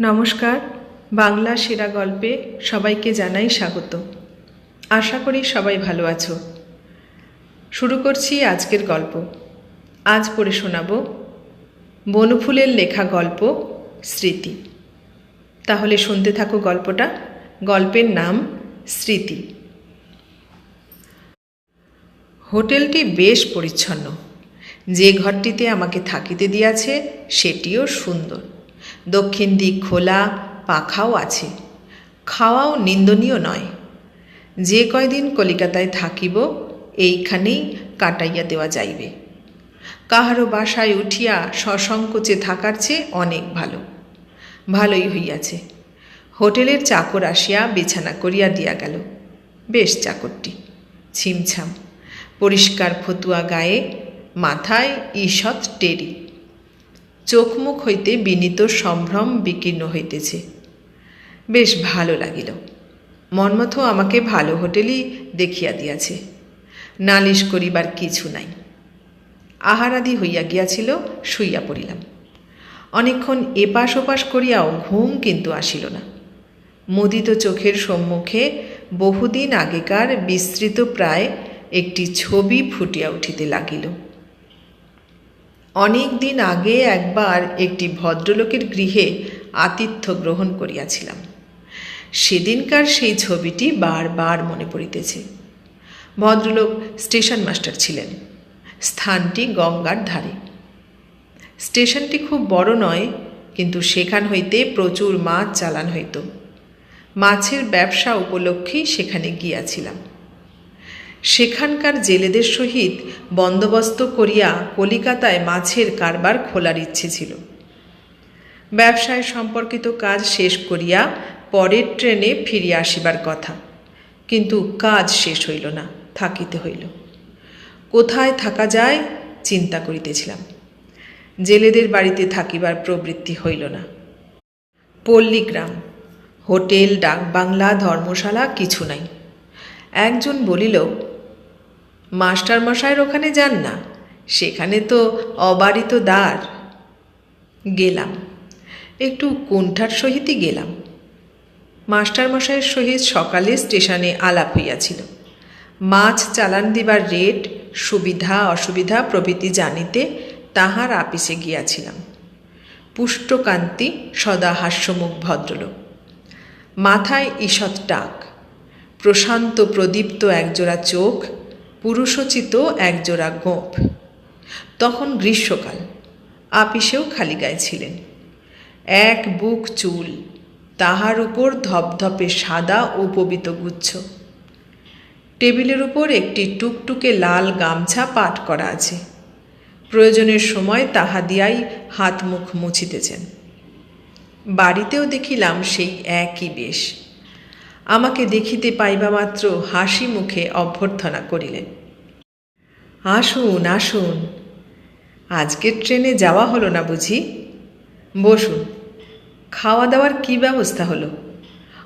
নমস্কার, বাংলা সেরা গল্পে সবাইকে জানাই স্বাগত। আশা করি সবাই ভালো আছো। শুরু করছি আজকের গল্প। আজ পড়ে শোনাব বনফুলের লেখা গল্প, স্মৃতি। তাহলে শুনতে থাকো গল্পটা। গল্পের নাম, স্মৃতি। হোটেলটি বেশ পরিচ্ছন্ন। যে ঘরটিতে আমাকে থাকিতে দিয়াছে, সেটিও সুন্দর। দক্ষিণ দিক খোলা, পাখাও আছে। খাওয়াও নিন্দনীয় নয়। যে কয়দিন কলিকাতায় থাকিব, এইখানেই কাটাইয়া দেওয়া যাইবে। কাহারও বাসায় উঠিয়া সসংকোচে থাকার চেয়ে অনেক ভালো। ভালোই হইয়াছে। হোটেলের চাকর আসিয়া বিছানা করিয়া দিয়া গেল। বেশ চাকরটি, ছিমছাম, পরিষ্কার ফতুয়া গায়ে, মাথায় ঈষৎ টেরি। চোখ মুখ হইতে বিনীত সম্ভ্রম বিকীর্ণ হইতেছে। বেশ ভালো লাগিল। মনমতো আমাকে ভালো হোটেলই দেখিয়া দিয়াছে। নালিশ করিবার কিছু নাই। আহারাদি হইয়া গিয়াছিল, শুইয়া পড়িলাম। অনেকক্ষণ এপাশ ওপাশ করিয়াও ঘুম কিন্তু আসিল না। মুদিত চোখের সম্মুখে বহুদিন আগেকার বিস্তৃত প্রায় একটি ছবি ফুটিয়া উঠিতে লাগিল। অনেক দিন আগে একবার একটি ভদ্রলোকের গৃহে আতিথ্য গ্রহণ করিয়াছিলাম। সেদিনকার সেই ছবিটি বারবার মনে পড়িতেছে। ভদ্রলোক স্টেশন মাস্টার ছিলেন। স্থানটি গঙ্গার ধারে। স্টেশনটি খুব বড় নয়, কিন্তু সেখান হইতে প্রচুর মাছ চালান হইত। মাছের ব্যবসা উপলক্ষেই সেখানে গিয়াছিলাম। সেখানকার জেলেদের সহিত বন্দোবস্ত করিয়া কলিকাতায় মাছের কারবার খোলার ইচ্ছে ছিল। ব্যবসায় সম্পর্কিত কাজ শেষ করিয়া পরের ট্রেনে ফিরিয়া আসিবার কথা। কিন্তু কাজ শেষ হইল না, থাকিতে হইল। কোথায় থাকা যায় চিন্তা করিতেছিলাম। জেলেদের বাড়িতে থাকিবার প্রবৃত্তি হইল না। পল্লীগ্রাম, হোটেল, ডাকবাংলা, ধর্মশালা কিছু নাই। একজন বলিল মাস্টার মশাইয়ের ওখানে যান না। সেখানে তো অবারিত দ্বার। গেলাম। একটু কুণ্ঠার সহিতই গেলাম। মাস্টার মশাইয়ের সহিত সকালে স্টেশনে আলাপ হইয়াছিল। মাছ চালান দিবার রেট, সুবিধা, অসুবিধা প্রভৃতি জানিতে তাহার আপিসে গিয়াছিলাম। পুষ্টকান্তি সদা হাস্যমুখ ভদ্রলোক। মাথায় ঈষৎ টাক। প্রশান্ত প্রদীপ্ত একজোড়া চোখ পুরুষোচিত একজোড়া গোঁপ তখন গ্রীষ্মকাল, আপিসেও খালি গায়ে ছিলেন। এক বুক চুল, তাহার উপর ধপধপে সাদা ও পবিত গুচ্ছ। টেবিলের উপর একটি টুকটুকে লাল গামছা পাট করা আছে। প্রয়োজনের সময় তাহা দিয়াই হাত মুখ মুছিতেছেন। বাড়িতেও দেখিলাম সেই একই বেশ। আমাকে দেখিতে পাইবা মাত্র হাসি মুখে অভ্যর্থনা করিলেন। আসুন আসুন। আজকের ট্রেনে যাওয়া হলো না বুঝি? বসুন। খাওয়া দাওয়ার কি ব্যবস্থা হলো?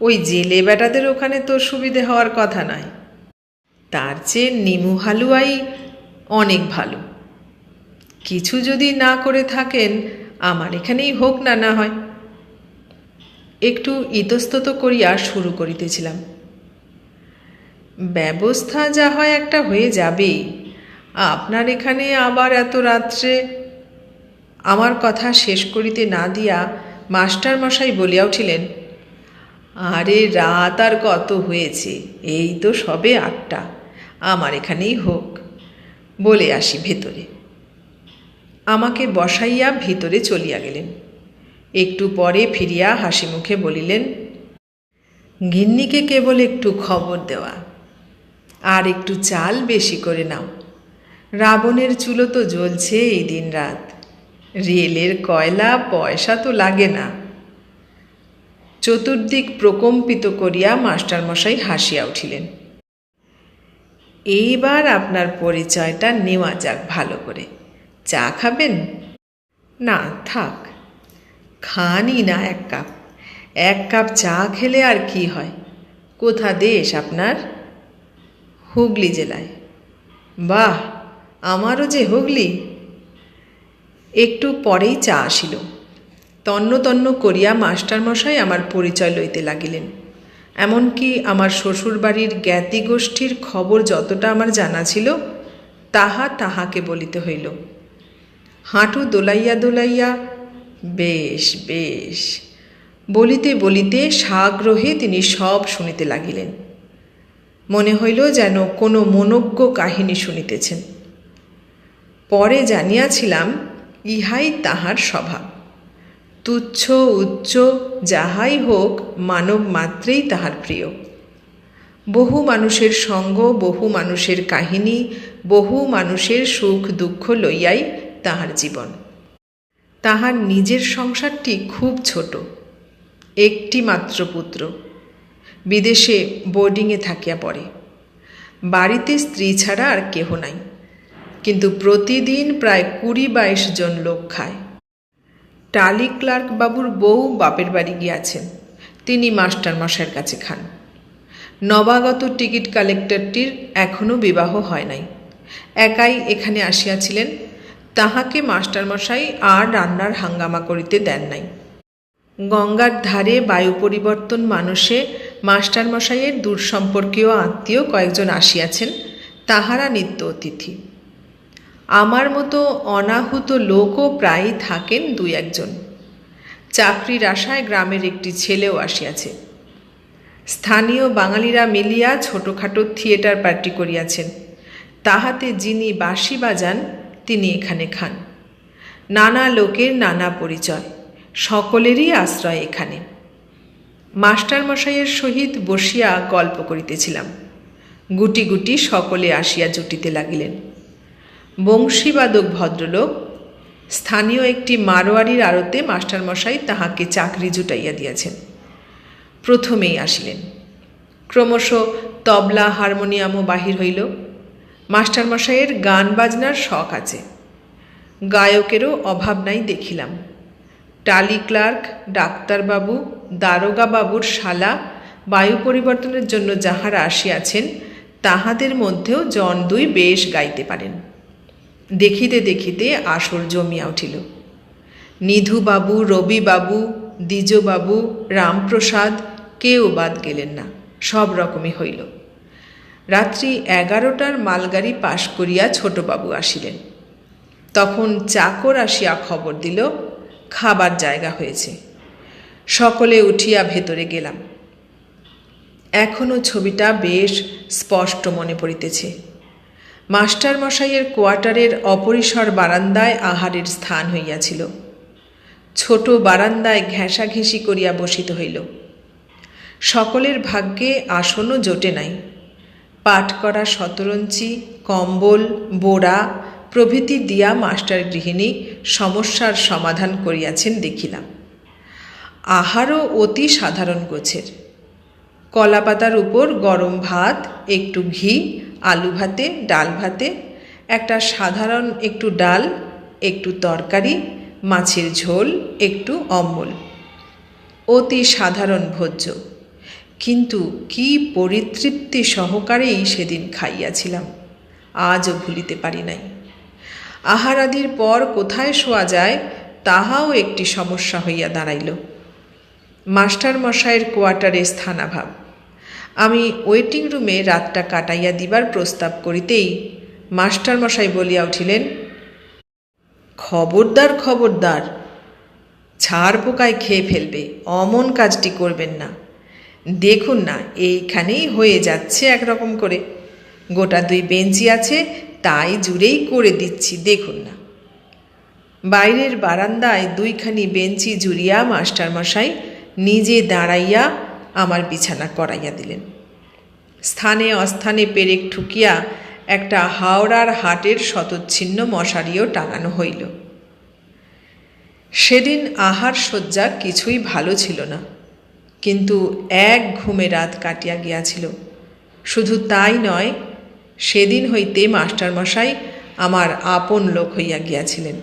ওই জেলে বেটাদের ওখানে তো সুবিধে হওয়ার কথা নয় তার চেয়ে নিমু হালুয়াই অনেক ভালো। কিছু যদি না করে থাকেন, আমার এখানেই হোক না না হয়। একটু ইতস্তত করিয়া শুরু করিতেছিলাম। ব্যবস্থা যা হয় একটা হয়ে যাবেই আপনার এখানে আবার এত রাত্রে আমার কথা শেষ করিতে না দিয়া মাস্টার মশাই বলিয়া উঠিলেন, আরে রাত আর কত হয়েছে, এই তো সবে আটটা, আমার এখানেই হোক। বলে আসি ভেতরে। আমাকে বসাইয়া ভিতরে চলিয়া গেলেন। একটু পরে ফিরিয়া হাসি মুখে বলিলেন, গিন্নিকে কেবল একটু খবর দেওয়া, আর একটু চাল বেশি করে নাও। রাবণের চুলো তো জ্বলছে এই দিন রাত। রেলের কয়লা, পয়সা তো লাগে না। চতুর্দিক প্রকম্পিত করিয়া মাস্টারমশাই হাসিয়া উঠিলেন, এইবার আপনার পরিচয়টা নেওয়া যাক ভালো করে। চা খাবেন? না, থাক। খানই না এক কাপ। এক কাপ চা খেলে আর কি হয়? কোথা দেশ আপনার? হুগলি জেলায়। বাহ, আমারও যে হুগলি। একটু পরেই চা আসিল। তন্ন তন্ন করিয়া মাস্টারমশাই আমার পরিচয় লইতে লাগিলেন। এমনকি আমার শ্বশুরবাড়ির জ্ঞাতি গোষ্ঠীর খবর যতটা আমার জানা ছিল, তাহা তাহাকে বলিতে হইল। হাঁটু দোলাইয়া দোলাইয়া বেশ বেশ। বলিতে বলিতে সাগ্রহে তিনি সব শুনিতে লাগিলেন। মনে হইল যেন কোনো মনজ্ঞ কাহিনী শুনিতেছেন। পরে জানিয়াছিলাম, ইহাই তাহার স্বভাব তুচ্ছ, উচ্চ, যাহাই হোক, মানব মাত্রেই তাহার প্রিয়। বহু মানুষের সঙ্গ, বহু মানুষের কাহিনী, বহু মানুষের সুখ দুঃখ লইয়াই তাহার জীবন। তাহার নিজের সংসারটি খুব ছোট, একটি মাত্র পুত্র। বিদেশে বোর্ডিংয়ে থাকিয়া পড়ে। বাড়িতে স্ত্রী ছাড়া আর কেহ নাই, কিন্তু প্রতিদিন প্রায় কুড়ি বাইশ জন লোক খায়। টালি ক্লার্ক বাবুর বউ বাপের বাড়ি গিয়াছেন, তিনি মাস্টার মশাইয়ের কাছে খান। নবাগত টিকিট কালেক্টরটির এখনও বিবাহ হয় নাই। একাই এখানে আসিয়াছিলেন তাহাকে মাস্টারমশাই আর রান্নার হাঙ্গামা করিতে দেন নাই। গঙ্গার ধারে বায়ু পরিবর্তন মানুষে মাস্টারমশাইয়ের দূর সম্পর্কীয় আত্মীয় কয়েকজন আসিয়াছেন, তাহারা নিত্য অতিথি। আমার মতো অনাহুত লোকও প্রায়ই থাকেন দুই একজন। চাকরির আশায় গ্রামের একটি ছেলেও আসিয়াছে। স্থানীয় বাঙালিরা মিলিয়া ছোটোখাটো থিয়েটার পার্টি করিয়াছেন। তাহাতে যিনি বাঁশি বাজান তিনি এখানে খান। নানা লোকের নানা পরিচয়, সকলেরই আশ্রয় এখানে। মাস্টারমশাইয়ের সহিত বসিয়া গল্প করিতেছিলাম। গুটি গুটি সকলে আসিয়া জুটিতে লাগিলেন। বংশীবাদক ভদ্রলোক, স্থানীয় একটি মারোয়ারির আড়তে মাস্টারমশাই তাহাকে চাকরি জুটাইয়া দিয়াছেন। প্রথমেই আসিলেন। ক্রমশ তবলা, হারমোনিয়ামও বাহির হইল। মাস্টারমশাইয়ের গান বাজনার শখ আছে। গায়কেরও অভাব নাই দেখিলাম। টালি ক্লার্ক, ডাক্তারবাবু দারোগা বাবুর শালা, বায়ু পরিবর্তনের জন্য যাহারা আসিয়াছেন, তাহাদের মধ্যেও জন দুই বেশ গাইতে পারেন। দেখিতে দেখিতে আসর জমিয়া উঠিল। নিধুবাবু, রবিবাবু, দ্বিজবাবু, রামপ্রসাদ কেউ বাদ গেলেন না, সব রকমই হইল। রাত্রি এগারোটার মালগাড়ি পাশ করিয়া ছোটবাবু আসিলেন। তখন চাকর আসিয়া খবর দিল, খাবার জায়গা হয়েছে। সকলে উঠিয়া ভেতরে গেলাম। এখনও ছবিটা বেশ স্পষ্ট মনে পড়িতেছে। মাস্টার মশাইয়ের কোয়ার্টারের অপরিসর বারান্দায় আহারের স্থান হইয়াছিল। ছোট বারান্দায় ঘেঁষাঘেঁষি করিয়া বসিত হইল। সকলের ভাগ্যে আসনও জোটে নাই। পাট করা শতরঞ্চি কম্বল, বোড়া প্রভৃতি দিয়া মাস্টার গৃহিণী সমস্যার সমাধান করিয়াছেন দেখিলাম। আহারও অতি সাধারণ গোছের। কলাপাতার উপর গরম ভাত, একটু ঘি, আলু ভাতে, ডাল ভাতে, একটা সাধারণ একটু ডাল, একটু তরকারি, মাছের ঝোল, একটু অম্বল। অতি সাধারণ ভোজ্য। কিন্তু কি পরিতৃপ্তি সহকারেই সেদিন খাইয়াছিলাম। আজও ভুলিতে পারি নাই। আহারাদির পর কোথায় শোয়া যায়, তাহাও একটি সমস্যা হইয়া দাঁড়াইল। মাস্টার মশাইয়ের কোয়ার্টারে স্থানাভাব। আমি ওয়েটিং রুমে রাতটা কাটাইয়া দিবার প্রস্তাব করিতেই মাস্টার মশাই বলিয়া উঠিলেন, খবরদার খবরদার, ছাড় পোকায় খেয়ে ফেলবে, অমন কাজটি করবেন না। দেখুন না, এইখানেই হয়ে যাচ্ছে একরকম করে। গোটা দুই বেঞ্চি আছে, তাই জুড়েই করে দিচ্ছি, দেখুন না। বাইরের বারান্দায় দুইখানি বেঞ্চি জুড়িয়া মাস্টারমশাই নিজে দাঁড়াইয়া আমার বিছানা করাইয়া দিলেন। স্থানে অস্থানে পেরেক ঠুকিয়া একটা হাওড়ার হাটের শতচ্ছিন্ন মশারিও টাঙানো হইল। সেদিন আহার শয্যা কিছুই ভালো ছিল না। কিন্তু এক ঘুমে রাত কাটিয়া গিয়াছিল। শুধু তাই নয়, সেদিন হইতে মাস্টারমশাই আমার আপন লোক হইয়া গিয়াছিলেন।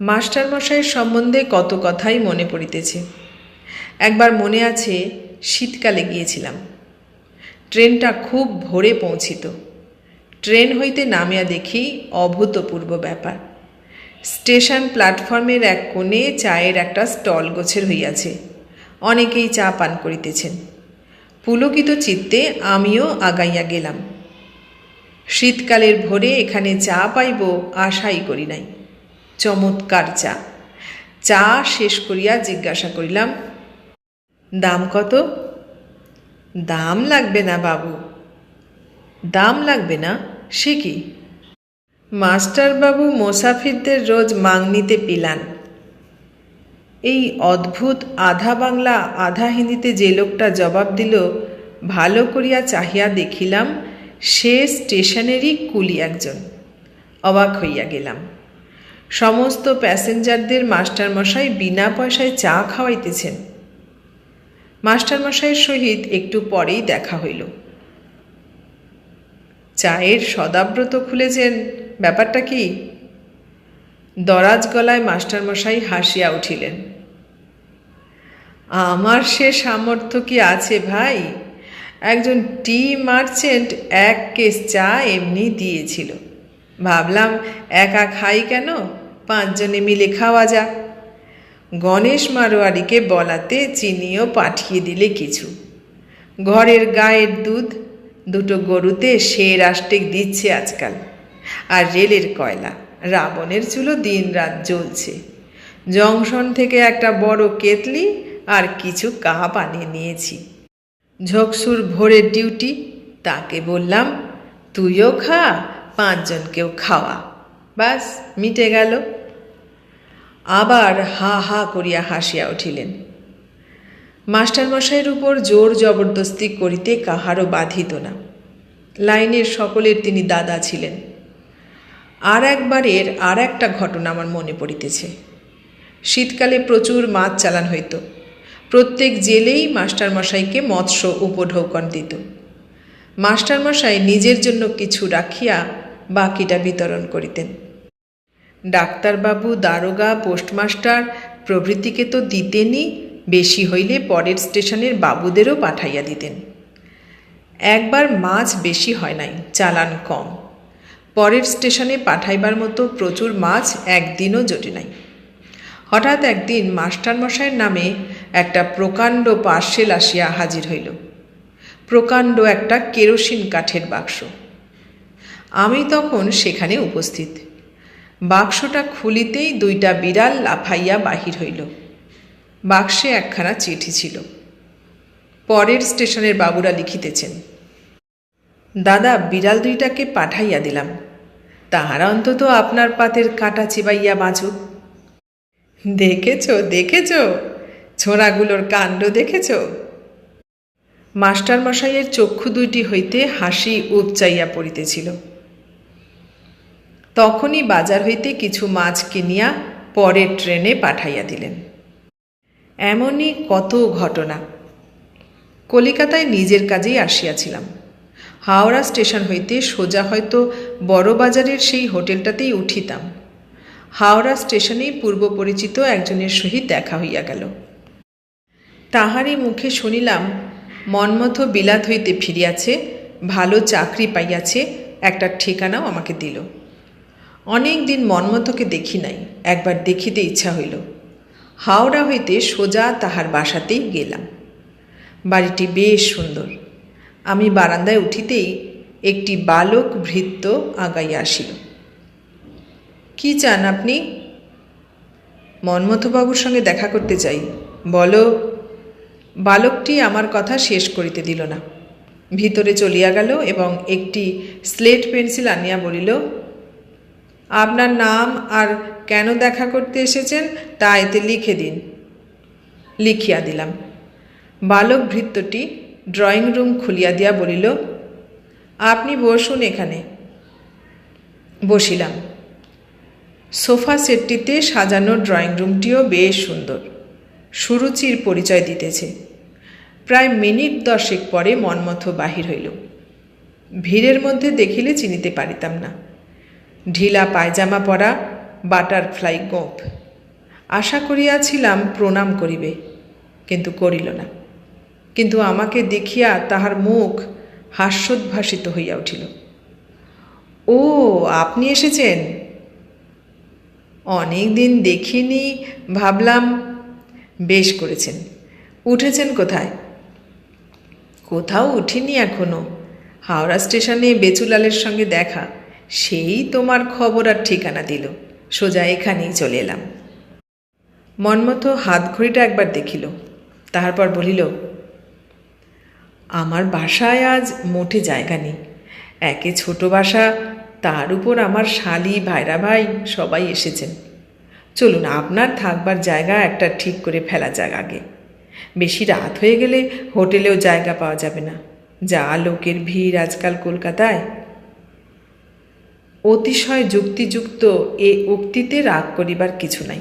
মাস্টারমশাইয়ের সম্বন্ধে কত কথাই মনে পড়িতেছে। একবার মনে আছে, শীতকালে গিয়েছিলাম। ট্রেনটা খুব ভোরে পৌঁছিত। ট্রেন হইতে নামিয়া দেখি অভূতপূর্ব ব্যাপার। স্টেশন প্ল্যাটফর্মের এক কোণে চায়ের একটা স্টল গোছের হইয়াছে। অনেকেই চা পান করিতেছেন। পুলকিত চিত্তে আমিও আগাইয়া গেলাম। শীতকালের ভোরে এখানে চা পাইব আশাই করি নাই। চমৎকার চা। চা শেষ করিয়া জিজ্ঞাসা করিলাম, দাম কত? দাম লাগবে না বাবু। দাম লাগবে না? সে কি? মাস্টারবাবু মোসাফিরদের রোজ মাংনিতে পিলান। এই অদ্ভুত আধা বাংলা, আধা হিন্দিতে যে লোকটা জবাব দিল, ভালো করিয়া চাহিয়া দেখিলাম, সে স্টেশনেরই কুলি একজন। অবাক হইয়া গেলাম। সমস্ত প্যাসেঞ্জারদের মাস্টারমশাই বিনা পয়সায় চা খাওয়াইতেছেন। মাস্টারমশাইয়ের সহিত একটু পরেই দেখা হইল। চায়ের সদাব্রত খুলেছেন, ব্যাপারটা কি? দরাজ গলায় মাস্টারমশাই হাসিয়া উঠিলেন। আমার সে সামর্থ্য কি আছে ভাই? একজন টি মার্চেন্ট এক কেস চা এমনি দিয়েছিল। ভাবলাম, একা খাই কেন? পাঁচজনে মিলে খাওয়া যাক। গণেশ মারোয়ারিকে বলাতে চিনিও পাঠিয়ে দিলে কিছু। ঘরের গায়ের দুধ, দুটো গরুতে সে রাষ্ট্রিক দিচ্ছে আজকাল। আর রেলের কয়লা, রাবণের চুলো দিন রাত জ্বলছে। জংশন থেকে একটা বড় কেতলি আর কিছু কাপ আনিয়ে নিয়েছি। ঝকসুর ভোরের ডিউটি, তাকে বললাম, তুইও খা, পাঁচজনকেও খাওয়া। বাস, মিটে গেল। আবার হা হা করিয়া হাসিয়া উঠিলেন। মাস্টারমশাইয়ের উপর জোর জবরদস্তি করিতে কাহারও বাধিত না। লাইনের সকলের তিনি দাদা ছিলেন। আর একবারের আর একটা ঘটনা আমার মনে পড়িতেছে। শীতকালে প্রচুর মাছ চালান হইত। প্রত্যেক জেলেই মাস্টারমশাইকে মৎস্য উপঢৌকন দিত মাস্টারমশাই নিজের জন্য কিছু রাখিয়া বাকিটা বিতরণ করিতেন। ডাক্তারবাবু, দারোগা, পোস্টমাস্টার প্রভৃতিকে তো দিতেনই, বেশি হইলে পরের স্টেশনের বাবুদেরও পাঠাইয়া দিতেন। একবার মাছ বেশি হয় নাই, চালান কম। পরের স্টেশনে পাঠাইবার মতো প্রচুর মাছ একদিনও জোটে নাই। হঠাৎ একদিন মাস্টারমশাইয়ের নামে একটা প্রকাণ্ড পার্সেল আসিয়া হাজির হইল। প্রকাণ্ড একটা কেরোসিন কাঠের বাক্স। আমি তখন সেখানে উপস্থিত। বাক্সটা খুলিতেই দুইটা বিড়াল লাফাইয়া বাহির হইল। বাক্সে একখানা চিঠি ছিল। পরের স্টেশনের বাবুরা লিখিতেছেন, দাদা, বিড়াল দুইটাকে পাঠাইয়া দিলাম। তাহারা অন্তত আপনার পাতের কাটা চিবাইয়া বাঁচুক। দেখেছ দেখেছ। ছোড়াগুলোর কাণ্ড দেখেছ? মাস্টারমশাইয়ের চক্ষু দুইটি হইতে হাসি উপচাইয়া পড়িতেছিল। তখনই বাজার হইতে কিছু মাছ কিনিয়া পরের ট্রেনে পাঠাইয়া দিলেন। এমনই কত ঘটনা। কলিকাতায় নিজের কাজেই আসিয়াছিলাম। হাওড়া স্টেশন হইতে সোজা হয়তো বড় বাজারের সেই হোটেলটাতেই উঠিতাম। হাওড়া স্টেশনেই পূর্ব পরিচিত একজনের সহিত দেখা হইয়া গেল। তাহারই মুখে শুনিলাম, মন্মথ বিলাত হইতে ফিরিয়াছে, ভালো চাকরি পাইয়াছে, একটা ঠিকানাও আমাকে দিল। অনেক দিন মন্মথকে দেখি নাই, একবার দেখিতে ইচ্ছা হইল। হাওড়া হইতে সোজা তাহার বাসাতেই গেলাম। বাড়িটি বেশ সুন্দর। আমি বারান্দায় উঠিতেই একটি বালক ভৃত্য আগাইয়া আসিল। কি চান আপনি? মন্মথবাবুর সঙ্গে দেখা করতে চাই। বলো বালকটি আমার কথা শেষ করিতে দিল না। ভিতরে চলিয়া গেল এবং একটি স্লেট পেন্সিল আনিয়া বলিল, আপনার নাম আর কেন দেখা করতে এসেছেন তা এতে লিখে দিন। লিখিয়া দিলাম। বালক ভৃত্যটি ড্রয়িং রুম খুলিয়া দিয়া বলিল, আপনি বসুন এখানে। বসিলাম। সোফা সেটটিতে সাজানো ড্রয়িং রুমটিও বেশ সুন্দর। সুরুচির পরিচয় দিতেছে। প্রায় মিনিট দশেক পরে মনমথ বাহির হইল। ভিড়ের মধ্যে দেখিলে চিনিতে পারিতাম না। ঢিলা পায়জামা পরা বাটারফ্লাই গোপ আশা করিয়াছিলাম প্রণাম করিবে, কিন্তু করিল না। কিন্তু আমাকে দেখিয়া তাহার মুখ হাস্যোদ্ভাসিত হইয়া উঠিল। ও, আপনি এসেছেন? অনেক দিন দেখিনি, ভাবলাম, বেশ করেছেন। উঠেছেন কোথায়? কোথাও উঠিনি এখনও। হাওড়া স্টেশনে বেচুলালের সঙ্গে দেখা, সেই তোমার খবর আর ঠিকানা দিল। সোজা এখানেই চলে এলাম। মনমতো হাত ঘড়িটা একবার দেখিল, তারপর বলিল, আমার বাসায় আজ মোটে জায়গা নেই। একে ছোট বাসা, তার উপর আমার শালি, ভাইরা ভাই সবাই এসেছেন। চলুন, আপনার থাকবার জায়গা একটা ঠিক করে ফেলা যাক আগে। বেশি রাত হয়ে গেলে হোটেলেও জায়গা পাওয়া যাবে না। যা লোকের ভিড় আজকাল কলকাতায়। অতিশয় যুক্তিযুক্ত এ উক্তিতে রাগ করিবার কিছু নাই।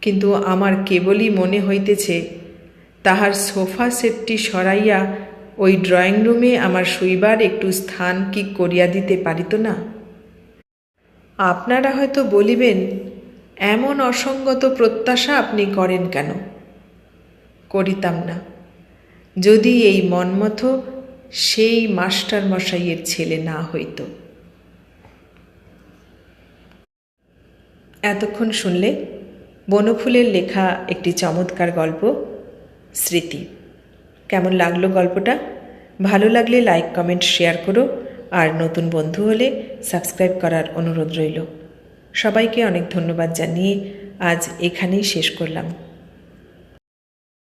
কিন্তু আমার কেবলই মনে হইতেছে, তাহার সোফা সেটটি সরাইয়া ওই ড্রয়িং রুমে আমার শুইবার একটু স্থান কি করিয়া দিতে পারিত না? আপনারা হয়তো বলিবেন, এমন অসঙ্গত প্রত্যাশা আপনি করেন কেন? করিতাম না। যদি এই মনমথ, সেই মাস্টার মশাইয়ের ছেলে না হইত। এতক্ষণ শুনলে বনফুলের লেখা একটি চমৎকার গল্প, স্মৃতি। কেমন লাগল গল্পটা? ভালো লাগলে লাইক, কমেন্ট, শেয়ার করো। আর নতুন বন্ধু হলে সাবস্ক্রাইব করার অনুরোধ রইল। সবাইকে অনেক ধন্যবাদ জানিয়ে আজ এখানেই শেষ করলাম।